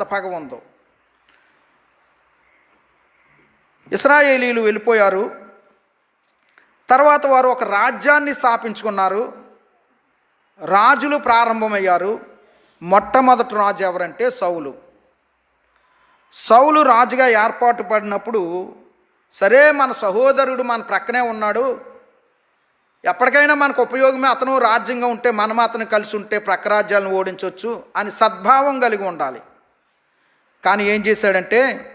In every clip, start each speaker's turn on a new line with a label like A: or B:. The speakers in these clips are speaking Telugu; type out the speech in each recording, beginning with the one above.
A: ఎంత పగ ఉందో ఇస్రాయేలీలు వెళ్ళిపోయారు. తర్వాత వారు ఒక రాజ్యాన్ని స్థాపించుకున్నారు. రాజులు ప్రారంభమయ్యారు. మొట్టమొదటి రాజు ఎవరంటే సౌలు. సౌలు రాజుగా ఏర్పాటు పడినప్పుడు సరే మన సహోదరుడు మన ప్రక్కనే ఉన్నాడు. ఎప్పటికైనా మనకు ఉపయోగమే అతను రాజ్యంగా ఉంటే మనం అతను కలిసి ఉంటే ప్రక్క రాజ్యాలను ఓడించవచ్చు అని సద్భావం కలిగి ఉండాలి. కానీ ఏం చేశాడంటే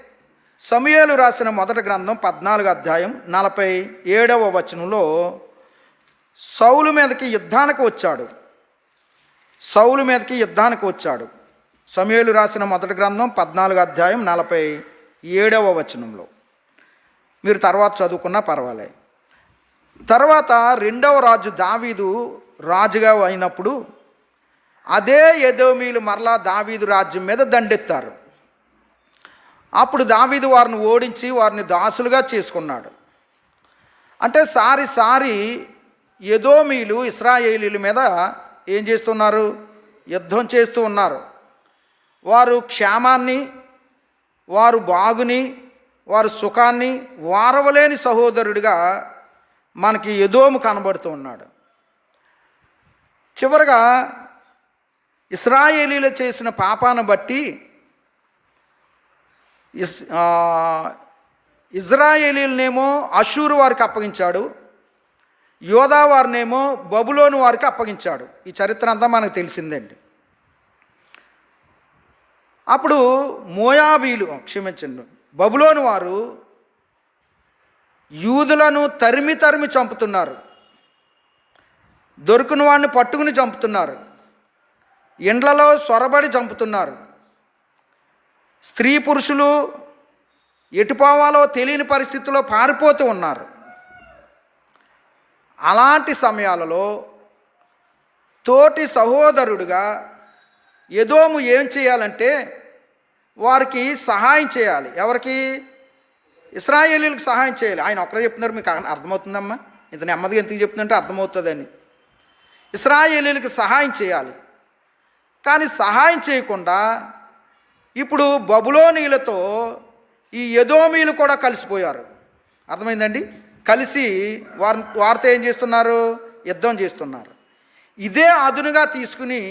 A: సమయాలు రాసిన మొదటి గ్రంథం పద్నాలుగు అధ్యాయం నలభై ఏడవ వచనంలో సౌలు మీదకి యుద్ధానికి వచ్చాడు. సౌలు మీదకి యుద్ధానికి వచ్చాడు. సమయాలు రాసిన మొదటి గ్రంథం పద్నాలుగు అధ్యాయం నలభై ఏడవ వచనంలో. మీరు తర్వాత చదువుకున్నా పర్వాలే. తర్వాత రెండవ రాజు దావీదు రాజుగా అయినప్పుడు అదే ఎదోమీలు మరలా దావీదు రాజ్యం మీద దండెత్తారు. అప్పుడు దావీదు వారిని ఓడించి వారిని దాసులుగా చేసుకున్నాడు. అంటే సారి సారి ఎదోమీలు ఇస్రాయేలీల మీద ఏం చేస్తున్నారు? యుద్ధం చేస్తూ ఉన్నారు. వారు క్షేమాన్ని వారు బాగుని వారు సుఖాన్ని వారవలేని సహోదరుడిగా మనకి ఎదోము కనబడుతూ ఉన్నాడు. చివరగా ఇస్రాయేలీలు చేసిన పాపాన్ని బట్టి ఇస్ ఇజ్రాయేలీలనేమో అషూరు వారికి అప్పగించాడు. యోధా వారినేమో బబులోను వారికి అప్పగించాడు. ఈ చరిత్ర అంతా మనకు తెలిసిందండి. అప్పుడు మోయాబీలు క్షమించండి. బబులోను వారు యూదులను తరిమి తరిమి చంపుతున్నారు. దొరికిన వాడిని పట్టుకుని చంపుతున్నారు. ఇండ్లలో సొరబడి చంపుతున్నారు. స్త్రీ పురుషులు ఎటుపోవాలో తెలియని పరిస్థితుల్లో పారిపోతూ ఉన్నారు. అలాంటి సమయాలలో తోటి సహోదరుడుగా ఎదోము ఏం చేయాలంటే వారికి సహాయం చేయాలి. ఎవరికి? ఇస్రాయేలీలకు సహాయం చేయాలి. ఆయన ఒక్కరే చెప్తున్నారు మీకు అర్థమవుతుందమ్మా? ఇంత నెమ్మదిగా ఎందుకు చెప్తుందంటే అర్థమవుతుందని. ఇస్రాయేలీలకు సహాయం చేయాలి. కానీ సహాయం చేయకుండా ఇప్పుడు బబులోనీలతో ఈ యదోమీలు కూడా కలిసిపోయారు. అర్థమైందండి? కలిసి వారి వారితో ఏం చేస్తున్నారు? యుద్ధం చేస్తున్నారు. ఇదే అదునుగా తీసుకుని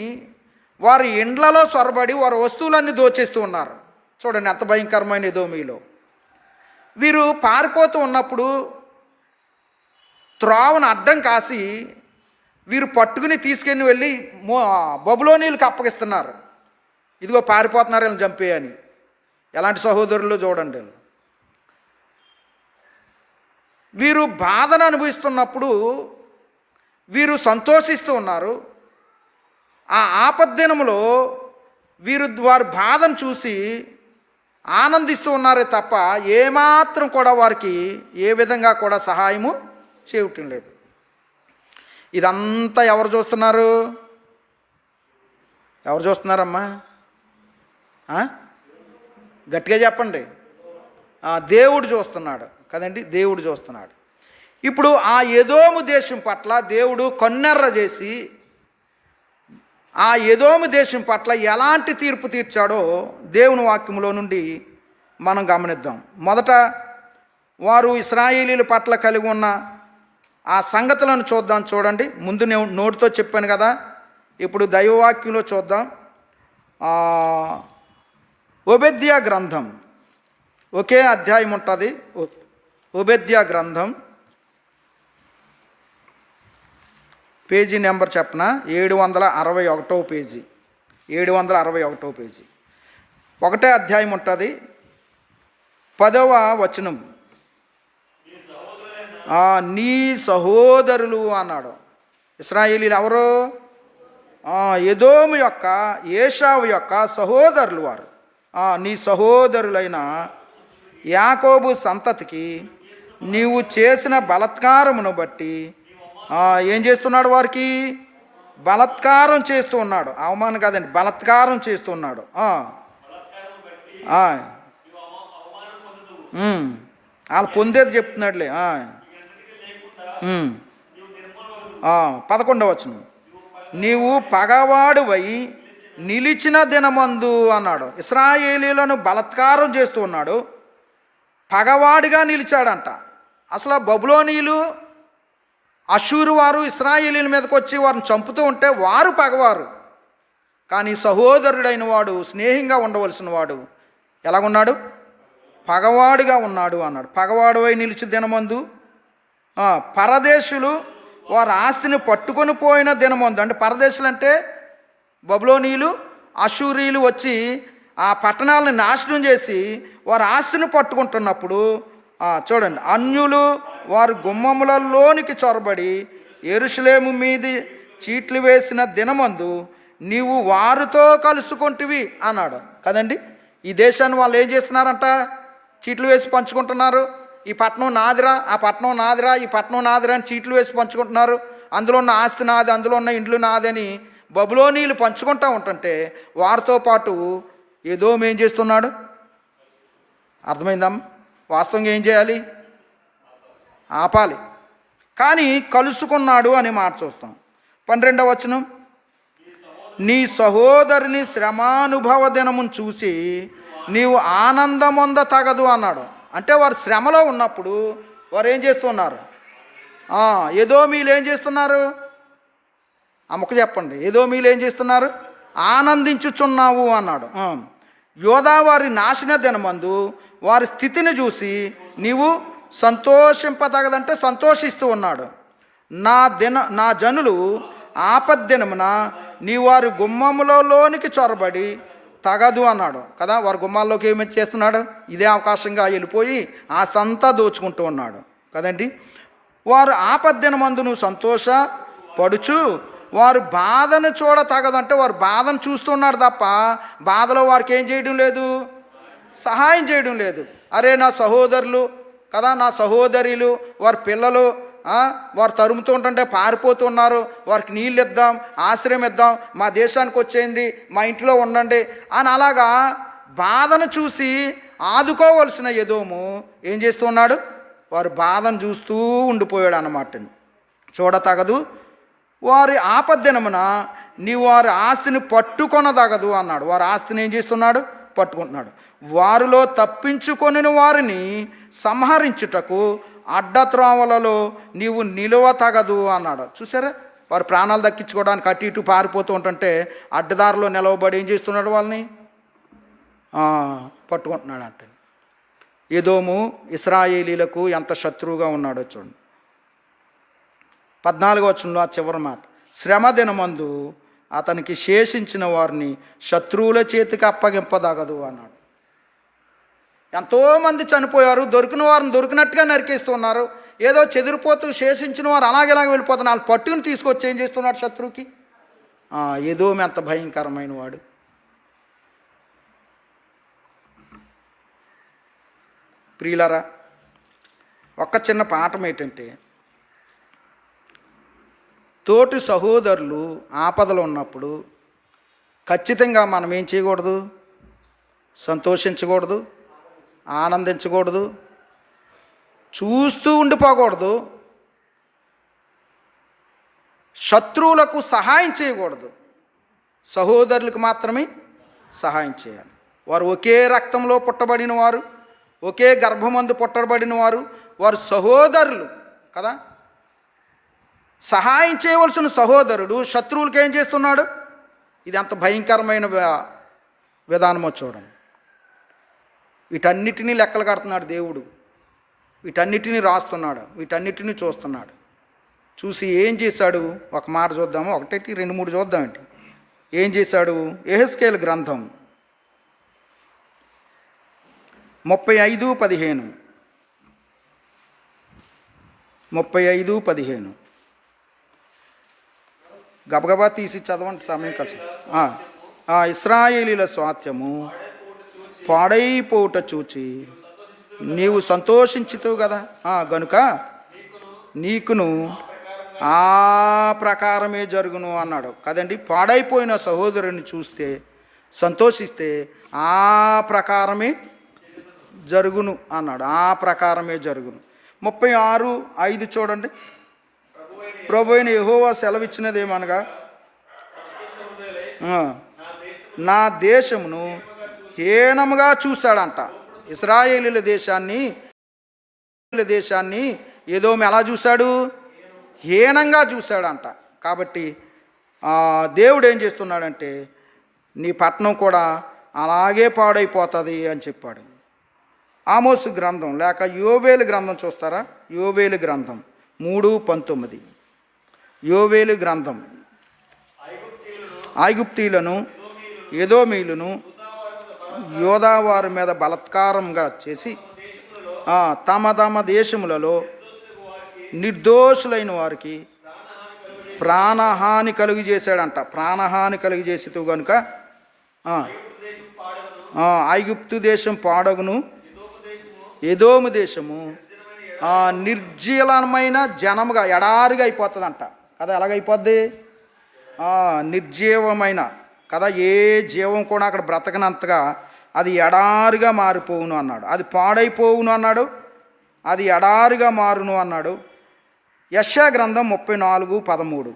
A: వారి ఇండ్లలో సొరబడి వారి వస్తువులన్నీ దోచేస్తూ ఉన్నారు. చూడండి ఎంత భయంకరమైన యదోమీలో వీరు పారిపోతూ ఉన్నప్పుడు త్రోవను అడ్డం కాసి వీరు పట్టుకుని తీసుకెళ్ళి వెళ్ళి బబులోనీలకు అప్పగిస్తున్నారు. ఇదిగో పారిపోతున్నారు వీళ్ళని చంపేయని. ఎలాంటి సహోదరులు చూడండి వీరు బాధను అనుభవిస్తున్నప్పుడు వీరు సంతోషిస్తూ ఉన్నారు. ఆ ఆపద్దినములో వీరు వారి బాధను చూసి ఆనందిస్తూ ఉన్నారే తప్ప ఏమాత్రం కూడా వారికి ఏ విధంగా కూడా సహాయము చేయటం లేదు. ఇదంతా ఎవరు చూస్తున్నారు? ఎవరు చూస్తున్నారమ్మా? గట్టిగా చెప్పండి. దేవుడు చూస్తున్నాడు. కదండి? దేవుడు చూస్తున్నాడు. ఇప్పుడు ఆ ఎదోము దేశం పట్ల దేవుడు కొన్నెర్ర చేసి ఆ ఎదోము దేశం పట్ల ఎలాంటి తీర్పు తీర్చాడో దేవుని వాక్యంలో నుండి మనం గమనిద్దాం. మొదట వారు ఇస్రాయేలీల పట్ల కలిగి ఉన్న ఆ సంగతులను చూద్దాం చూడండి. ముందు నేను నోటితో చెప్పాను కదా. ఇప్పుడు దైవవాక్యంలో చూద్దాం. ఆ, గ్రంథం. ఒకే అధ్యాయం ఉంటుంది. ఒ- గ్రంథం. పేజీ నెంబర్ చెప్పన ఏడు వందల అరవై ఒకటో పేజీ. ఏడు వందల అరవై ఒకటో పేజీ. ఒకటే అధ్యాయం ఉంటుంది. పదవ వచనం. నీ సహోదరులు అన్నాడు. ఇస్రాయేలీలు ఎవరు? ఆ, ఎదోము యొక్క ఏషావు యొక్క సహోదరులు వారు. నీ సహోదరులైన యాకోబు సంతతికి నీవు చేసిన బలత్కారమును బట్టి ఏం చేస్తున్నాడు వారికి? బలత్కారం చేస్తూ ఉన్నాడు. అవమానం కాదండి బలత్కారం చేస్తూ ఉన్నాడు. వాళ్ళు పొందేది చెప్తున్నాడులే. పదకొండవచ్చును ఉమ్. ఆ, నీవు పగవాడువై నిలిచిన దినమందు అన్నాడు. ఇస్రాయేలీలను బలత్కారం చేస్తూ ఉన్నాడు. పగవాడిగా నిలిచాడంట. అసలు బబులోనీలు అషూరు వారు ఇస్రాయేలీల మీదకి వచ్చి వారిని చంపుతూ ఉంటే వారు పగవారు. కానీ సహోదరుడైన వాడు స్నేహంగా ఉండవలసిన వాడు ఎలాగున్నాడు? పగవాడిగా ఉన్నాడు అన్నాడు. పగవాడువై నిలిచి దినమందు పరదేశులు వారి ఆస్తిని పట్టుకొని పోయిన దినమందు. అంటే పరదేశులు అంటే బబులోనీయులు అశూరీలు వచ్చి ఆ పట్టణాలను నాశనం చేసి వారి ఆస్తిని పట్టుకుంటున్నప్పుడు చూడండి అన్యులు వారి గుమ్మములలోనికి చొరబడి ఎరుసలేము మీది చీట్లు వేసిన దినమందు నీవు వారితో కలుసుకుంటివి అన్నాడు. కదండి? ఈ దేశాన్ని వాళ్ళు ఏం చేస్తున్నారంట? చీట్లు వేసి పంచుకుంటున్నారు. ఈ పట్నం నాదిరా ఆ పట్నం నాదిరా ఈ పట్నం నాదిరా అని చీట్లు వేసి పంచుకుంటున్నారు. అందులో ఉన్న ఆస్తి నాది అందులో ఉన్న ఇండ్లు నాదని బబులోనీలు పంచుకుంటా ఉంటుంటే వారితో పాటు ఏదో ఏం చేస్తున్నాడు? అర్థమైందమ్మా. వాస్తవంగా ఏం చేయాలి? ఆపాలి. కానీ కలుసుకున్నాడు అని మాట చూస్తాం. పన్నెండవ వచనం. నీ సహోదరుని శ్రమానుభవ దినమును చూసి నీవు ఆనందమొంద తగదు అన్నాడు. అంటే వారు శ్రమలో ఉన్నప్పుడు వారు ఏం చేస్తున్నారు? ఏదో మీరు ఏం చేస్తున్నారు? ఆ మొక్క చెప్పండి. ఏదో మీరు ఏం చేస్తున్నారు? ఆనందించుచున్నావు అన్నాడు. ఆ. యోధా వారి నాశన దినమందు వారి స్థితిని చూసి నీవు సంతోషింపదగదంటే సంతోషిస్తూ ఉన్నాడు. నా దిన నా జనులు ఆపద్దినమున నీ వారి గుమ్మములలోనికి చొరబడి తగదు అన్నాడు. కదా వారి గుమ్మాల్లోకి ఏమి చేస్తున్నాడు? ఇదే అవకాశంగా వెళ్ళిపోయి ఆస్తంతా దోచుకుంటూ ఉన్నాడు. కదండి? వారు ఆపద్దినమందు నువ్వు సంతోష పడుచు వారు బాధను చూడ తగదంటే వారు బాధను చూస్తున్నాడు తప్ప బాధలో వారికి ఏం చేయడం లేదు? సహాయం చేయడం లేదు. అరే నా సహోదరులు కదా నా సహోదరులు వారి పిల్లలు వారు తరుముతూ ఉంటుంటే పారిపోతున్నారు వారికి నీళ్ళు ఇద్దాం ఆశ్రయం ఇద్దాం మా దేశానికి వచ్చేయండి మా ఇంట్లో ఉండండి అని అలాగా బాధను చూసి ఆదుకోవలసిన ఎదోము ఏం చేస్తూ ఉన్నాడు? బాధను చూస్తూ ఉండిపోయాడు అన్నమాట చూడతగదు వారి ఆపద్దినమున నీ వారి ఆస్తిని పట్టుకొనదగదు అన్నాడు. వారి ఆస్తిని ఏం చేస్తున్నాడు? పట్టుకుంటున్నాడు. వారిలో తప్పించుకొని వారిని సంహరించుటకు అడ్డత్రోవలలో నీవు నిలువ తగదు అన్నాడు. చూసారా వారి ప్రాణాలు దక్కించుకోవడానికి అటు ఇటు పారిపోతూ ఉంటుంటే అడ్డదారిలో నిలవబడి ఏం చేస్తున్నాడు వాళ్ళని? పట్టుకుంటున్నాడు అంటే ఏదోము ఇస్రాయేలీలకు ఎంత శత్రువుగా ఉన్నాడో చూడండి. పద్నాలుగో వచనంలో ఆ చివరి మాట. శ్రమ దినమందు అతనికి శేషించిన వారిని శత్రువుల చేతికి అప్పగింపదగదు అన్నాడు. ఎంతోమంది చనిపోయారు దొరికిన వారిని దొరికినట్టుగా నరికేస్తున్నారు. ఏదో చెదిరిపోతూ శేషించిన వారు అలాగేలాగ వెళ్ళిపోతున్నారు. వాళ్ళు పట్టుకుని తీసుకొచ్చి ఏం చేస్తున్నాడు శత్రువుకి? ఏదో ఎంత భయంకరమైన వాడు. ప్రియులరా ఒక్క చిన్న పాఠం ఏంటంటే తోటి సహోదరులు ఆపదలు ఉన్నప్పుడు ఖచ్చితంగా మనం ఏం చేయకూడదు? సంతోషించకూడదు ఆనందించకూడదు చూస్తూ ఉండిపోకూడదు శత్రువులకు సహాయం చేయకూడదు. సహోదరులకు మాత్రమే సహాయం చేయాలి. వారు ఒకే రక్తంలో పుట్టబడిన వారు ఒకే గర్భమందు పుట్టబడిన వారు వారు సహోదరులు కదా? సహాయం చేయవలసిన సహోదరుడు శత్రువులకి ఏం చేస్తున్నాడు? ఇది అంత భయంకరమైన విధానమో చూడండి. వీటన్నిటినీ లెక్కలు కడుతున్నాడు దేవుడు. వీటన్నిటినీ రాస్తున్నాడు. వీటన్నిటినీ చూస్తున్నాడు. చూసి ఏం చేశాడు? ఒక మాట చూద్దాము? ఒకటి రెండు మూడు చూద్దామండి ఏం చేశాడు? ఎహెస్కేల్ గ్రంథం ముప్పై ఐదు పదిహేను. ముప్పై ఐదు పదిహేను. గబగబా తీసి చదవండి సమయం కలిసి. ఇస్రాయేలీల స్వాత్యము పాడైపోవుట చూచి నీవు సంతోషించుతావు కదా. గనుక నీకును ఆ ప్రకారమే జరుగును అన్నాడు. కదండి? పాడైపోయిన సహోదరుని చూస్తే సంతోషిస్తే ఆ ప్రకారమే జరుగును అన్నాడు. ఆ ప్రకారమే జరుగును. ముప్పై ఆరు ఐదు చూడండి. ప్రభు అయిన యహోవా సెలవిచ్చినదేమనగా? నా దేశమును హీనముగా చూశాడంట. ఇస్రాయేలీల దేశాన్ని దేశాన్ని ఏదో ఎలా చూశాడు? హీనంగా చూశాడంట. కాబట్టి దేవుడు ఏం చేస్తున్నాడంటే నీ పట్టణం కూడా అలాగే పాడైపోతుంది అని చెప్పాడు. ఆమోసు గ్రంథం లేక యోవేలు గ్రంథం చూస్తారా? యోవేలు గ్రంథం మూడు పంతొమ్మిది. యోవేలు గ్రంథం. ఐగుప్తీలను ఎదోమీలను యోధావారి మీద బలత్కారంగా చేసి తమ తమ దేశములలో నిర్దోషులైన వారికి ప్రాణహాని కలుగు చేశాడంట. ప్రాణహాని కలుగు చేసి కనుక ఐగుప్తు దేశం పాడగును ఎదోము దేశము నిర్జీలమైన జనముగా ఎడారిగా అయిపోతుందంట. కదా ఎలాగైపోద్ది? నిర్జీవమైన కదా ఏ జీవం కూడా అక్కడ బ్రతకనంతగా అది ఎడారిగా మారిపోవును అన్నాడు. అది పాడైపోవును అన్నాడు. అది ఎడారిగా మారును అన్నాడు. యశా గ్రంథం ముప్పై నాలుగు పదమూడు.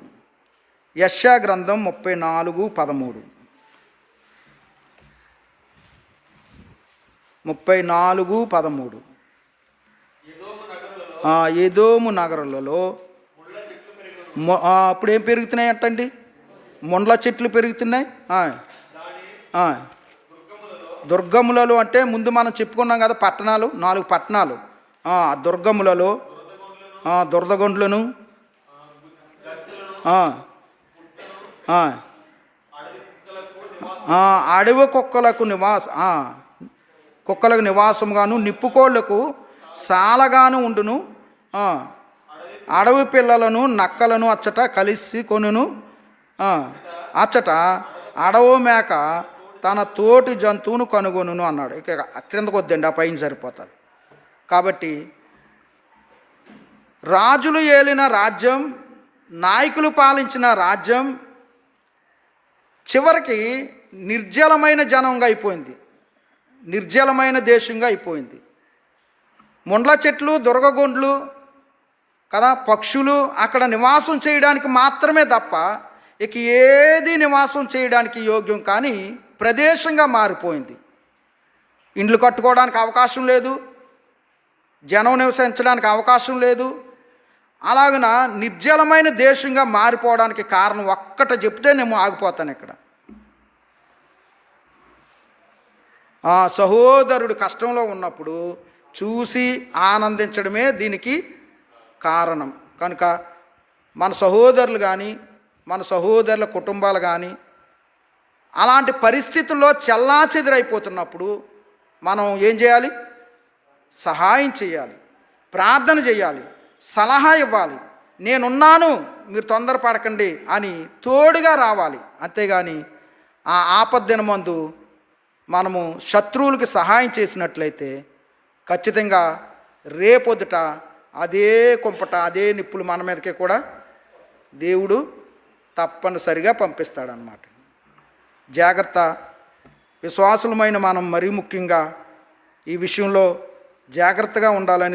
A: యశా గ్రంథం ముప్పై నాలుగు పదమూడు. ముప్పై నాలుగు పదమూడు. ఏదోము ఎదోము నగరాలలో అప్పుడు ఏం పెరుగుతున్నాయి అంటండి ముండ్ల చెట్లు పెరుగుతున్నాయి? దుర్గములలో అంటే ముందు మనం చెప్పుకున్నాం కదా పట్టణాలు నాలుగు పట్టణాలు. దుర్గములలో దురదగొండ్లను. అడవి కుక్కలకు నివాస కుక్కలకు నివాసంగాను నిప్పుకోళ్ళకు సాలగాను ఉండును. అడవి పిల్లలను నక్కలను అచ్చట కలిసి కొనును. అచ్చట అడవు మేక తన తోటి జంతువును కనుగొనును అన్నాడు. ఇక క్రిందకు వద్దండి ఆ పైన సరిపోతుంది. కాబట్టి రాజులు ఏలిన రాజ్యం నాయకులు పాలించిన రాజ్యం చివరికి నిర్జలమైన జనంగా అయిపోయింది. నిర్జలమైన దేశంగా అయిపోయింది. ముండ్ల చెట్లు దుర్గగొండ్లు కదా? పక్షులు అక్కడ నివాసం చేయడానికి మాత్రమే తప్ప ఇక ఏది నివాసం చేయడానికి యోగ్యం కానీ ప్రదేశంగా మారిపోయింది. ఇండ్లు కట్టుకోవడానికి అవకాశం లేదు. జనం నివసించడానికి అవకాశం లేదు. అలాగన నిర్జలమైన దేశంగా మారిపోవడానికి కారణం ఒక్కట చెప్తే నేను ఆగిపోతాను ఇక్కడ. ఆ సహోదరుడు కష్టంలో ఉన్నప్పుడు చూసి ఆనందించడమే దీనికి కారణం. కనుక మన సహోదరులు కానీ మన సహోదరుల కుటుంబాలు కానీ అలాంటి పరిస్థితుల్లో చెల్లాచెదురైపోతున్నప్పుడు మనం ఏం చేయాలి? సహాయం చేయాలి. ప్రార్థన చేయాలి. సలహా ఇవ్వాలి. నేనున్నాను మీరు తొందరపడకండి అని తోడుగా రావాలి. అంతేగాని ఆ ఆపద్దిన మందు మనము శత్రువులకి సహాయం చేసినట్లయితే ఖచ్చితంగా రేపొద్దుట అదే కుంపట అదే నిప్పులు మన మీదకి కూడా దేవుడు తప్పనిసరిగా పంపిస్తాడనమాట జాగ్రత్త. విశ్వాసులమైన మనం మరీ ముఖ్యంగా ఈ విషయంలో జాగ్రత్తగా ఉండాలని